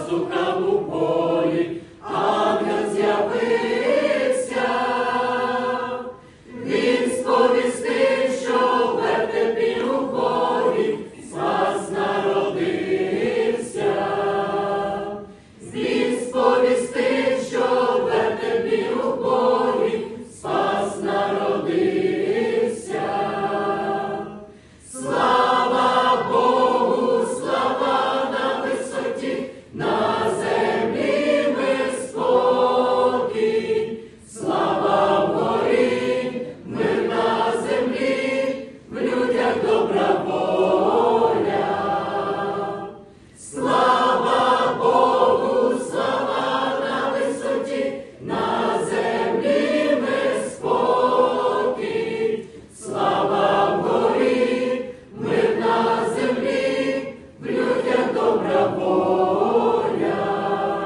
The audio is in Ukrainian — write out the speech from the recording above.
пастуха у полі, ангел з'явився, він сповість.